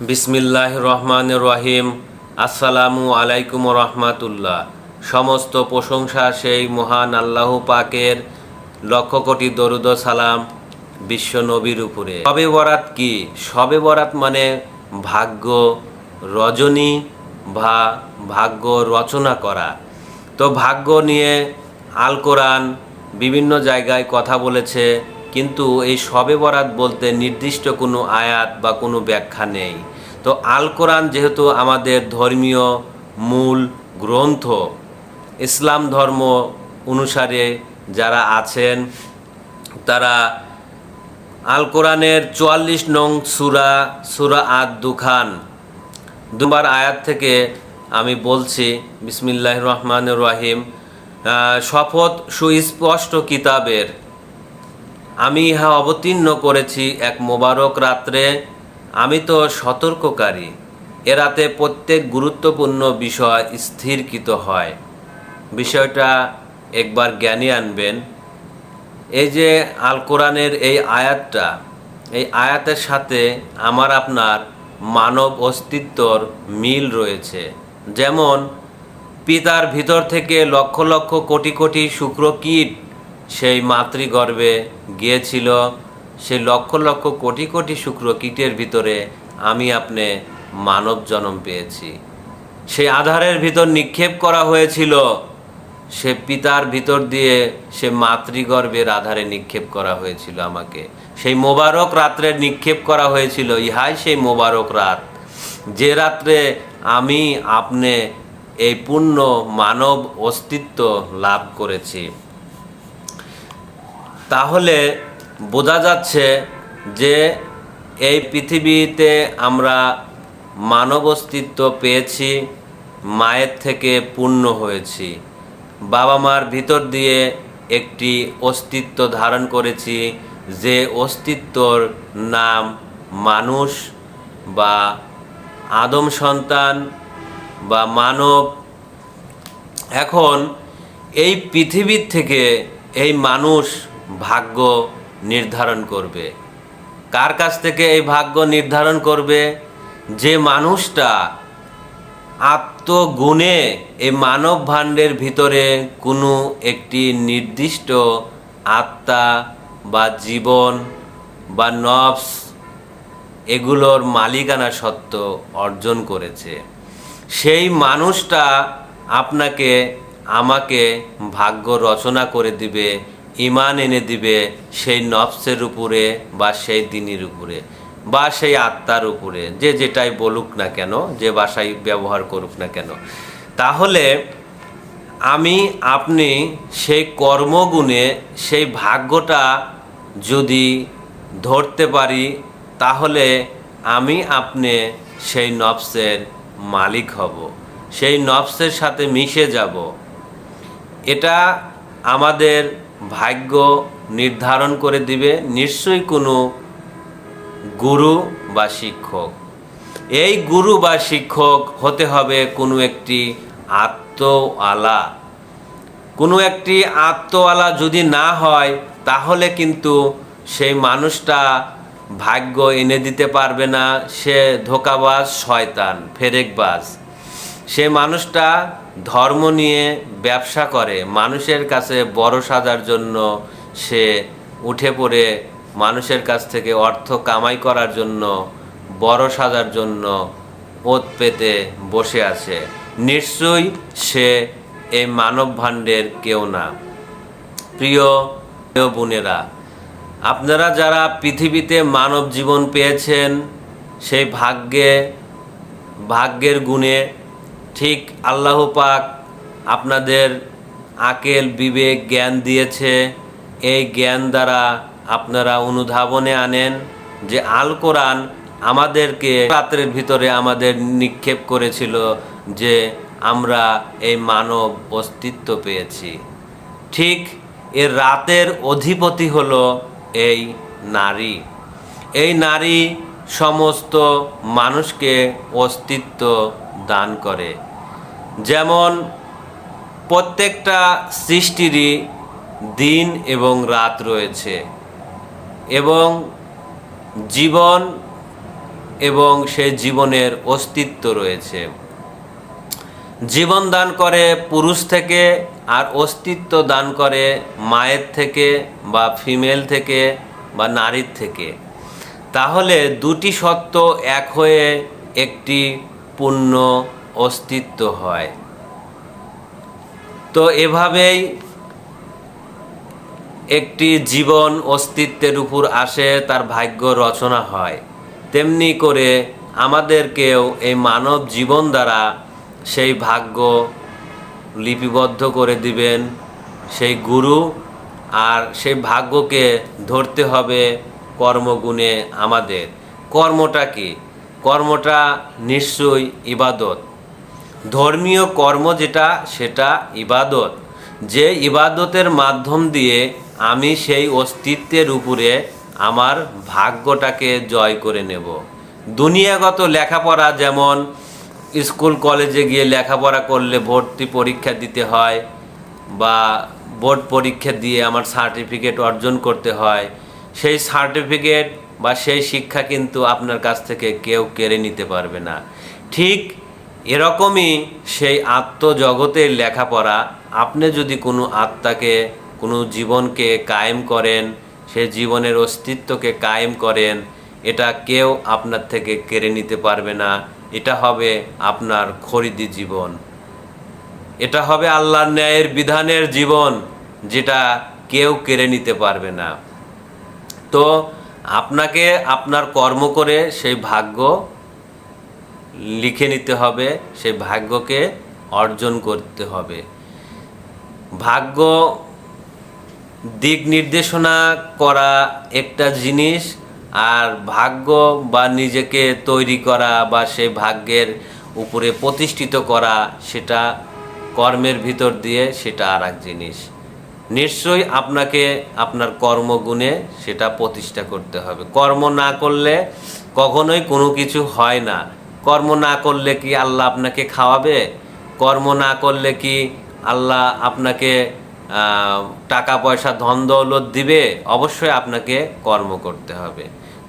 বিসমিল্লাহ রহমান রহিম। আসসালামু আলাইকুম রহমাতুল্লাহ। সমস্ত প্রশংসা সেই মহান আল্লাহ পাকের লক্ষ কোটি দরুদ সালাম বিশ্ব নবীর উপরে। সবে বরাত কি? সবে বরাত মানে ভাগ্য রজনী বা ভাগ্য রচনা করা। তো ভাগ্য নিয়ে আল কোরআন বিভিন্ন জায়গায় কথা বলেছে। কিন্তু এই শবে বরাত বলতে নির্দিষ্ট কোনো আয়াত বা কোনো ব্যাখ্যা নেই। তো আল কোরআন যেহেতু আমাদের ধর্মীয় মূল গ্রন্থ, ইসলাম ধর্ম অনুসারে যারা আছেন, তারা আল কোরআনের চুয়াল্লিশ নং সুরা সুরা আদ দুখান দুবার আয়াত থেকে আমি বলছি বিসমিল্লাহ রহমান রহিম শপথ সুস্পষ্ট কিতাবের আমি ইহা অবতীর্ণ করেছি এক মোবারক রাত্রে। আমি তো সতর্ককারী। এ রাতে প্রত্যেক গুরুত্বপূর্ণ বিষয় স্থিরকৃত হয়। বিষয়টা একবার জ্ঞানী আনবেন। এই যে আল কোরআনের এই আয়াতটা, এই আয়াতের সাথে আমার আপনার মানব অস্তিত্বর মিল রয়েছে। যেমন, পিতার ভিতর থেকে লক্ষ লক্ষ কোটি কোটি শুক্রকীট সেই মাতৃগর্ভে গিয়েছিল সেই লক্ষ লক্ষ কোটি কোটি শুক্র কীটের ভিতরে আমি আপনি মানব জন্ম পেয়েছি। সেই আধারের ভিতর নিক্ষেপ করা হয়েছিল, সে পিতার ভিতর দিয়ে সে মাতৃগর্ভের আধারে নিক্ষেপ করা হয়েছিল আমাকে। সেই মোবারক রাত্রে নিক্ষেপ করা হয়েছিল, ইহাই সেই মোবারক রাত। যে রাত্রে আমি আপনি এই পূর্ণ মানব অস্তিত্ব লাভ করেছি। তাহলে বোঝা যাচ্ছে যে এই পৃথিবীতে আমরা মানব অস্তিত্ব পেয়েছি, মায়ের থেকে পূর্ণ হয়েছি। বাবা মার ভিতর দিয়ে একটি অস্তিত্ব ধারণ করেছি যে অস্তিত্বর নাম মানুষ বা আদম সন্তান বা মানব। এখন এই পৃথিবীর থেকে এই মানুষ ভাগ্য নির্ধারণ করবে। কার কাছ থেকে এই ভাগ্য নির্ধারণ করবে? যে মানুষটা আত্মগুণে এই মানব ভাণ্ডের ভিতরে কোনো একটি নির্দিষ্ট আত্মা বা জীবন বা নফস এগুলোর মালিকানা সত্ত্ব অর্জন করেছে। সেই মানুষটা আপনাকে, আমাকে ভাগ্য রচনা করে দিবে ইমান এনে দিবে সেই নফসের উপরে বা সেই দিনের উপরে বা সেই আত্মার উপরে, যে যেটাই বলুক না কেন, যে ভাষাই ব্যবহার করুক না কেন। তাহলে আমি, আপনি সেই কর্মগুণে, সেই ভাগ্যটা যদি ধরতে পারি, তাহলে আমি আপনি সেই নফসের মালিক হব, সেই নফসের সাথে মিশে যাব। এটা আমাদের ভাগ্য নির্ধারণ করে দিবে নিশ্চয়ই কোনো গুরু বা শিক্ষক। এই গুরু বা শিক্ষক হতে হবে কোনো একটি আত্মওয়ালা। কোনো একটি আত্মওয়ালা যদি না হয়, তাহলে কিন্তু সেই মানুষটা ভাগ্য এনে দিতে পারবে না, সে ধোকাবাজ, শয়তান, ফেরেকবাজ। সে মানুষটা ধর্ম নিয়ে ব্যবসা করে, মানুষের কাছে বড় সাজার জন্য সে উঠে পড়ে, মানুষের কাছ থেকে অর্থ কামাই করার জন্য, বড় সাজার জন্য ওত পেতে বসে আছে। নিশ্চয়ই সে এই মানব ভাণ্ডের কেউ না। প্রিয় প্রিয় বোনেরা, আপনারা যারা পৃথিবীতে মানব জীবন পেয়েছেন, সেই ভাগ্যে, ভাগ্যের গুণে ঠিক আল্লাহ পাক আপনাদের আকেল, বিবেক, জ্ঞান দিয়েছে। এই জ্ঞান দ্বারা আপনারা অনুধাবনে আনেন যে আল কোরআন আমাদেরকে রাত্রের ভিতরে আমাদের নিক্ষেপ করেছিল যে আমরা এই মানব অস্তিত্ব পেয়েছি। ঠিক এর রাতের অধিপতি হলো এই নারী। এই নারী সমস্ত মানুষকে অস্তিত্ব দান করে। যেমন প্রত্যেকটা সৃষ্টিরই দিন এবং রাত রয়েছে এবং জীবন এবং সে জীবনের অস্তিত্ব রয়েছে। জীবন দান করে পুরুষ থেকে আর অস্তিত্ব দান করে মায়ের থেকে বা ফিমেল থেকে বা নারীর থেকে। তাহলে দুটি সত্য এক হয়ে একটি পূর্ণ অস্তিত্ব হয়। তো এভাবেই একটি জীবন অস্তিত্বের উপর আসে, তার ভাগ্য রচনা হয়। তেমনি করে আমাদেরকেও এই মানব জীবন দ্বারা সেই ভাগ্য লিপিবদ্ধ করে দিবেন। সেই গুরু আর সেই ভাগ্যকে ধরতে হবে কর্মগুণে আমাদের। কর্মটা কি? কর্মটা নিশ্চয়ই ইবাদত। ধর্মীয় কর্ম যেটা, সেটা ইবাদত। যে ইবাদতের মাধ্যম দিয়ে আমি সেই অস্তিত্বের উপরে আমার ভাগ্যটাকে জয় করে নেব। দুনিয়াগত লেখাপড়া যেমন, স্কুল, কলেজে গিয়ে লেখাপড়া করলে ভর্তি পরীক্ষা দিতে হয় বা বোর্ড পরীক্ষা দিয়ে আমার সার্টিফিকেট অর্জন করতে হয়, সেই সার্টিফিকেট বা সেই শিক্ষা কিন্তু আপনার কাছ থেকে কেউ কেড়ে নিতে পারবে না। ঠিক এরকমই সেই আত্মজগতের লেখাপড়া। আপনি যদি কোনো আত্মাকে, কোনো জীবনকে কায়েম করেন, সে জীবনের অস্তিত্বকে কায়েম করেন, এটা কেউ আপনার থেকে কেড়ে নিতে পারবে না। এটা হবে আপনার খরিদি জীবন। এটা হবে আল্লাহর ন্যায়ের বিধানের জীবন, যেটা কেউ কেড়ে নিতে পারবে না। তো আপনাকে আপনার কর্ম করে সেই ভাগ্য লিখে নিতে হবে, সেই ভাগ্যকে অর্জন করতে হবে। ভাগ্য দিক নির্দেশনা করা একটা জিনিস, আর ভাগ্য বা নিজেকে তৈরি করা বা সেই ভাগ্যের উপরে প্রতিষ্ঠিত করা, সেটা কর্মের ভিতর দিয়ে সেটা আর এক জিনিস। নিশ্চয়ই আপনাকে আপনার কর্মগুণে সেটা প্রতিষ্ঠা করতে হবে। কর্ম না করলে কখনোই কোনো কিছু হয় না। কর্ম না করলে কি আল্লাহ আপনাকে খাওয়াবে? কর্ম না করলে কি আল্লাহ আপনাকে টাকা পয়সা ধন দৌলত দিবে? অবশ্যই আপনাকে কর্ম করতে হবে।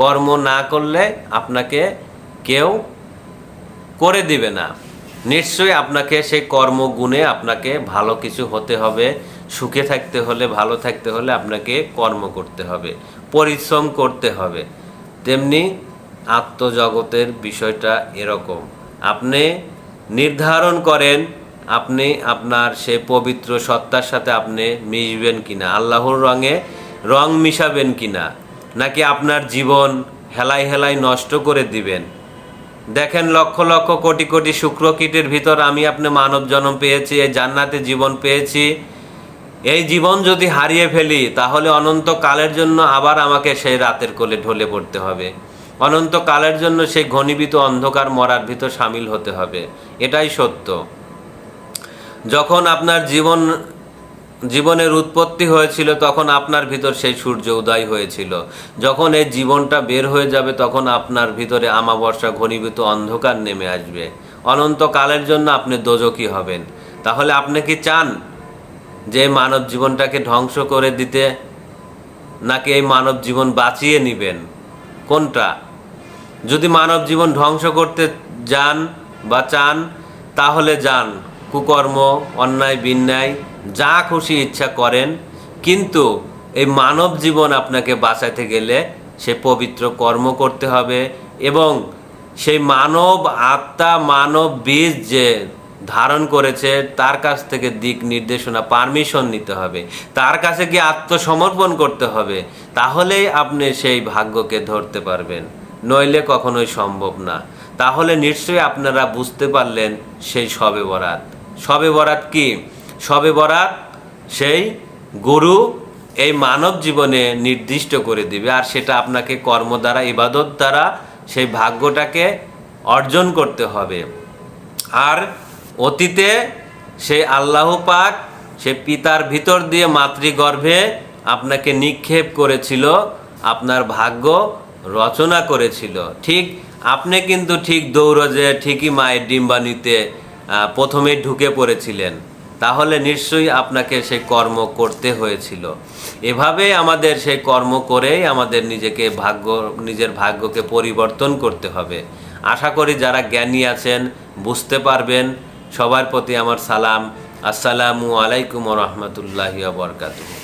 কর্ম না করলে আপনাকে কেউ করে দিবে না। নিশ্চয়ই আপনাকে সেই কর্মগুণে আপনাকে ভালো কিছু হতে হবে। সুখে থাকতে হলে, ভালো থাকতে হলে আপনাকে কর্ম করতে হবে। পরিশ্রম করতে হবে। তেমনি আত্মজগতের বিষয়টা এরকম। আপনি নির্ধারণ করেন, আপনি আপনার সেই পবিত্র সত্তার সাথে আপনি মিশবেন কিনা, আল্লাহর রঙে রং মিশাবেন কিনা, নাকি আপনার জীবন হেলাই হেলাই নষ্ট করে দিবেন? দেখেন লক্ষ লক্ষ কোটি কোটি শুক্রকীটের ভিতর আমি আপনি মানব জন্ম পেয়েছি, এই জান্নাতে জীবন পেয়েছি। এই জীবন যদি হারিয়ে ফেলি, তাহলে অনন্ত কালের জন্য আবার আমাকে সেই রাতের কোলে ঢলে পড়তে হবে। অনন্ত কালের জন্য সেই ঘনীভূত অন্ধকার মরার ভিতর সামিল হতে হবে। এটাই সত্য। যখন আপনার জীবন, জীবনের উৎপত্তি হয়েছিল, তখন আপনার ভিতর সেই সূর্য উদয় হয়েছিল। যখন এই জীবনটা বের হয়ে যাবে, তখন আপনার ভিতরে আমাবর্ষা ঘনীভূত অন্ধকার নেমে আসবে। অনন্তকালের জন্য আপনি দোজকি হবেন। তাহলে আপনি কি চান যে মানব জীবনটাকে ধ্বংস করে দিতে, নাকি এই মানব জীবন বাঁচিয়ে নেবেন? কোনটা? যদি মানব জীবন ধ্বংস করতে যান বা চান, তাহলে যান। কুকর্ম, অন্যায়, বিন্যায়, যা খুশি ইচ্ছা করেন, কিন্তু এই মানব জীবন আপনাকে বাঁচাতে গেলে সে পবিত্র কর্ম করতে হবে এবং সেই মানব আত্মা, মানব বীজ যে ধারণ করেছে, তার কাছ থেকে দিক নির্দেশনা পারমিশন নিতে হবে। তার কাছে গিয়ে আত্মসমর্পণ করতে হবে। তাহলেই আপনি সেই ভাগ্যকে ধরতে পারবেন। নইলে কখনোই সম্ভব না। তাহলে নিশ্চয়ই আপনারা বুঝতে পারলেন সেই সবে বরাত। সবে বরাত কি? সবে বরাত সেই গুরু এই মানব জীবনে নির্দিষ্ট করে দিবে আর সেটা আপনাকে কর্ম দ্বারা, ইবাদত দ্বারা সেই ভাগ্যটাকে অর্জন করতে হবে। আর অতীতে সেই আল্লাহ পাক সে পিতার ভিতর দিয়ে মাতৃগর্ভে আপনাকে নিক্ষেপ করেছিল, আপনার ভাগ্য রচনা করেছিল। ঠিক আপনি কিন্তু ঠিক দৌড়জে ঠিকই মায়ের ডিম্বানিতে প্রথমে ঢুকে পড়েছিলেন। তাহলে নিশ্চয়ই আপনাকে সে কর্ম করতে হয়েছিল। এভাবে আমাদের সেই কর্ম করেই আমাদের নিজেকে ভাগ্য, নিজের ভাগ্যকে পরিবর্তন করতে হবে। আশা করি যারা জ্ঞানী আছেন, বুঝতে পারবেন সবার প্রতি আমার সালাম। আসসালামু আলাইকুম রহমতুল্লাহ বরকাতুহ।